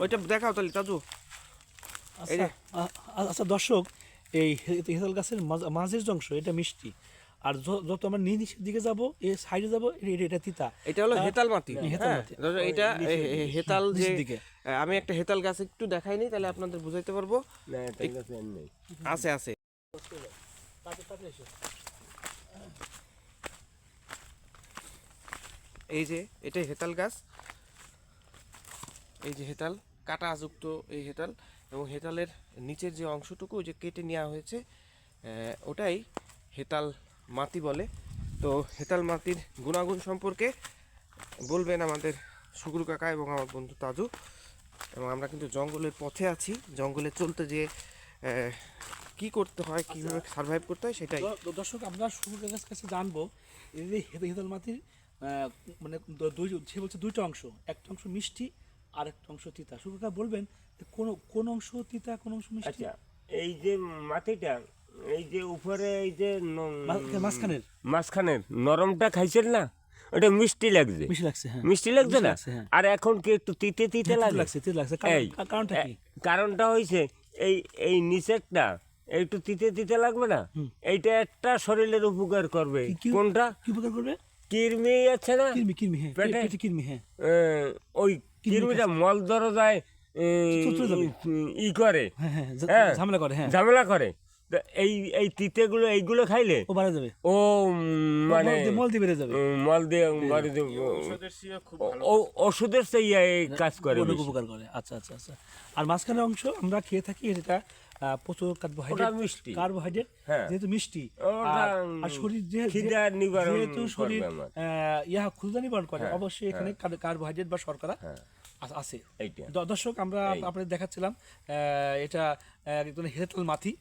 ওইটা দেখাও তাহলে তাজু। আচ্ছা আচ্ছা দর্শক এই হেতাল গাছের মাঝের অংশ এটা মিষ্টি। আর যত আমরা নিচের দিকে যাব এই সাইডে যাব এটা তিতা। এটা হলো হেতাল মাটি। হেতাল হ্যাঁ, মাটি। ধরো এটা হেতাল যে দিকে। আমি একটা হেতাল গাছ একটু দেখাইনি তাহলে আপনাদের বুঝাইতে পারব। না এটা গাছে আর নেই। আছে আছে। এই যে এটা হেতাল গাছ। এই যে হেতাল কাটা যুক্ত এই হেতাল এবং হেতালের নিচের যে অংশটুকু ওই যে কেটে নেওয়া হয়েছে ওটাই হেতাল মাটি বলে। তো হেতাল মাটির গুণাগুণ সম্পর্কে বলবেন আমাদের সুগুরু কাকা এবং আমার বন্ধু তাজু। এবং আমরা কিন্তু জঙ্গলের পথে আছি জঙ্গলে চলতে যে কি করতে হয় কীভাবে সার্ভাইভ করতে হয় সেটাই। দর্শক আমরা সুর গাছের কাছে জানব এই যে হেতাল মাটির আহ, মানে সে বলছে দুইটা অংশ একটা অংশ মিষ্টি আর একটা অংশ তিতা। সুর বলবেন কোন কোন অংশ তিতা কোন অংশ মিষ্টি? আচ্ছা এই যে মাটিটা এই যে উপরে এই যে মাঝখানের? মাঝখানের নরমটা খাইছেন না? ওটা মিষ্টি লাগছে। মিষ্টি লাগছে হ্যাঁ। মিষ্টি লাগছে না? হ্যাঁ। আর এখন কি একটু তিতে তিতে লাগছে তিতা লাগছে। কারণ- কারণটা কি? কারণটা হয়েছে এই এই নিচেরটা একটু তিতে তিতে লাগবে না? এইটা একটা শরীরের উপকার করবে। কোনটা? কি উপকার করবে? কিরমি আছে না? কিরমি কিরমি হ্যাঁ। পেটে? কিরমি হ্যাঁ। ওই কিরমিটা মল দরজায় ই করে। হ্যাঁ হ্যাঁ হ্যাঁ। ঝামেলা করে হ্যাঁ। ঝামেলা করে। এই এই তিতেগুলো এইগুলো খাইলে? ও বাড়া যাবে। ও মানে মল দিয়ে- বেড়ে যাবে। মল দিয়ে বাড়ি ও- ওষুধের সেই কাজ করে অনেক উপকার করে। আচ্ছা আচ্ছা আচ্ছা। আর মাঝখানে অংশ আমরা খেয়ে থাকি এটা প্রচুর কার্বোহাইড্রেট মিষ্টি। কার্বোহাইড্রেট হ্যাঁ। যেহেতু মিষ্টি। আর শরীর যেহেতু শরীর আমার। আহ, নিবারণ করে। হ্যাঁ, অবশ্যই এখানে কার্বোহাইড্রেট বা শর্করা হ্যাঁ। আছে। দর্শক আমরা আপনাদের দেখাচ্ছিলাম এটা হেতাল মাটি।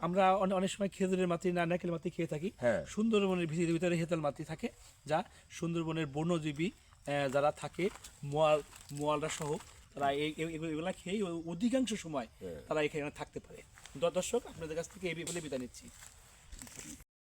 আমরা অনেক সময় খেজুরের মাটি না নারকেল মাটি খেয়ে থাকি। হ্যাঁ। সুন্দরবনের ভিতরে ভিতরে হেতাল মাটি থাকে যা সুন্দরবনের বন্যজীবী আহ, যারা থাকে মোয়াল মোয়ালরা সহ। তারা এগুলা খেয়ে অধিকাংশ সময় তারা এখানে থাকতে পারে। দর্শক আপনাদের কাছ থেকে এই বিপদে বিদায় নিচ্ছি।